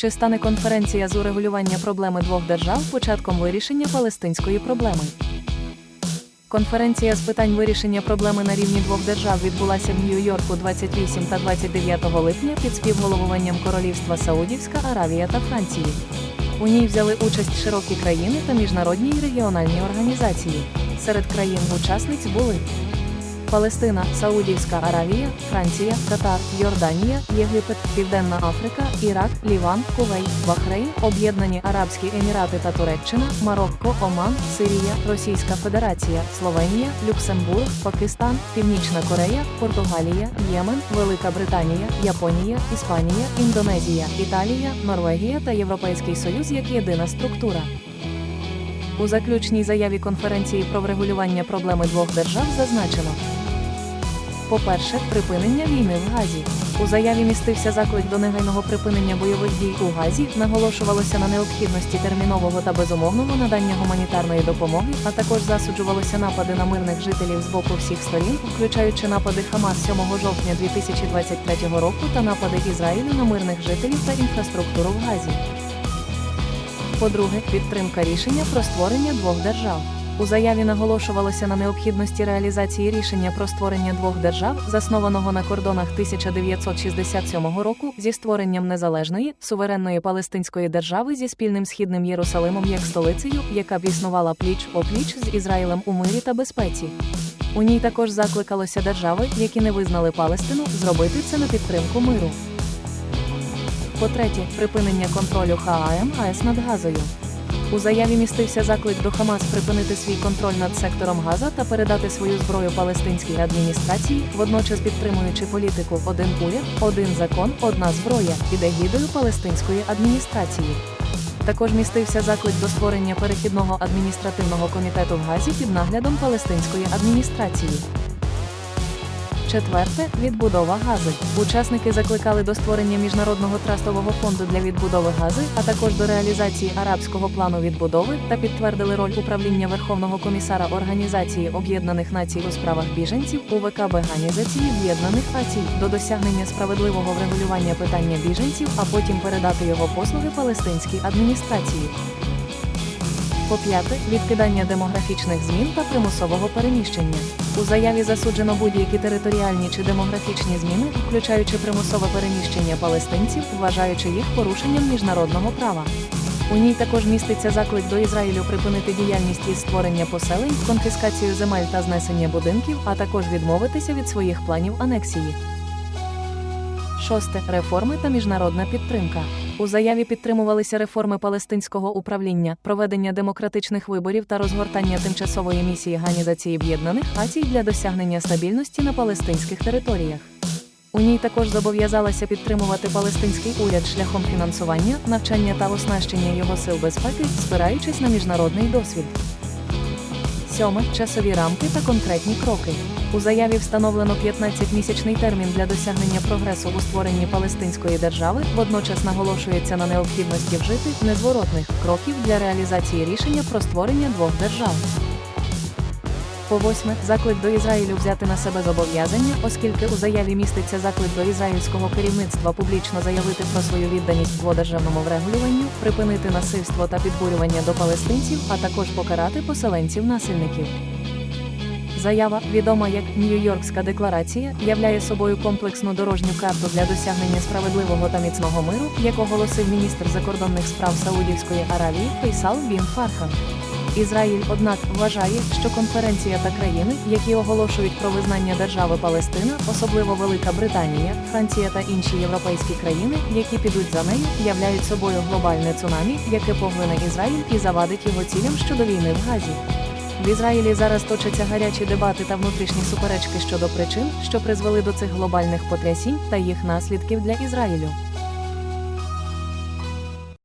Чи стане конференція з урегулювання проблеми двох держав початком вирішення палестинської проблеми? Конференція з питань вирішення проблеми на рівні двох держав відбулася в Нью-Йорку 28 та 29 липня під співголовуванням Королівства Саудівська Аравія та Франції. У ній взяли участь широкі країни та міжнародні і регіональні організації. Серед країн-учасниць були Палестина, Саудівська Аравія, Франція, Катар, Йорданія, Єгипет, Південна Африка, Ірак, Ліван, Кувейт, Бахрейн, Об'єднані Арабські Емірати та Туреччина, Марокко, Оман, Сирія, Російська Федерація, Словенія, Люксембург, Пакистан, Північна Корея, Португалія, Ємен, Велика Британія, Японія, Іспанія, Індонезія, Італія, Норвегія та Європейський Союз як єдина структура. У заключній заяві конференції про врегулювання проблеми двох держав зазначено. По-перше, припинення війни в Газі. У заяві містився заклик до негайного припинення бойових дій у Газі, наголошувалося на необхідності термінового та безумовного надання гуманітарної допомоги, а також засуджувалися напади на мирних жителів з боку всіх сторін, включаючи напади Хамас 7 жовтня 2023 року та напади Ізраїлю на мирних жителів та інфраструктуру в Газі. По-друге, підтримка рішення про створення двох держав. У заяві наголошувалося на необхідності реалізації рішення про створення двох держав, заснованого на кордонах 1967 року, зі створенням незалежної суверенної палестинської держави зі спільним східним Єрусалимом як столицею, яка б існувала пліч опліч з Ізраїлем у мирі та безпеці. У ній також закликалося держави, які не визнали Палестину, зробити це на підтримку миру. По-третє, припинення контролю ХАМ АЕС над Газою. У заяві містився заклик до Хамас припинити свій контроль над сектором Газа та передати свою зброю палестинській адміністрації, водночас підтримуючи політику один уряд, один закон, одна зброя під егідою палестинської адміністрації. Також містився заклик до створення перехідного адміністративного комітету в Газі під наглядом палестинської адміністрації. Четверте відбудова гази. Учасники закликали до створення міжнародного трастового фонду для відбудови гази, а також до реалізації арабського плану відбудови та підтвердили роль управління Верховного комісара Організації Об'єднаних Націй у справах біженців УВК Організації Об'єднаних Націй до досягнення справедливого врегулювання питання біженців, а потім передати його послуги палестинській адміністрації. По-п'яте, відкидання демографічних змін та примусового переміщення. У заяві засуджено будь-які територіальні чи демографічні зміни, включаючи примусове переміщення палестинців, вважаючи їх порушенням міжнародного права. У ній також міститься заклик до Ізраїлю припинити діяльність із створення поселень, конфіскацію земель та знесення будинків, а також відмовитися від своїх планів анексії. Шосте реформи та міжнародна підтримка. У заяві підтримувалися реформи палестинського управління, проведення демократичних виборів та розгортання тимчасової місії Організації Об'єднаних Націй для досягнення стабільності на палестинських територіях. У ній також зобов'язалася підтримувати палестинський уряд шляхом фінансування, навчання та оснащення його сил безпеки, спираючись на міжнародний досвід. Сьоме часові рамки та конкретні кроки. У заяві встановлено 15-місячний термін для досягнення прогресу у створенні Палестинської держави, водночас наголошується на необхідності вжити незворотних кроків для реалізації рішення про створення двох держав. По восьме, заклик до Ізраїлю взяти на себе зобов'язання, оскільки у заяві міститься заклик до ізраїльського керівництва публічно заявити про свою відданість дводержавному врегулюванню, припинити насильство та підбурювання до палестинців, а також покарати поселенців-насильників. Заява, відома як Нью-Йоркська декларація, являє собою комплексну дорожню карту для досягнення справедливого та міцного миру, як оголосив міністр закордонних справ Саудівської Аравії Фейсал Бін Фархан. Ізраїль, однак, вважає, що конференція та країни, які оголошують про визнання держави Палестина, особливо Велика Британія, Франція та інші європейські країни, які підуть за нею, являють собою глобальне цунамі, яке поглине Ізраїль і завадить його цілям щодо війни в Газі. В Ізраїлі зараз точаться гарячі дебати та внутрішні суперечки щодо причин, що призвели до цих глобальних потрясінь та їх наслідків для Ізраїлю.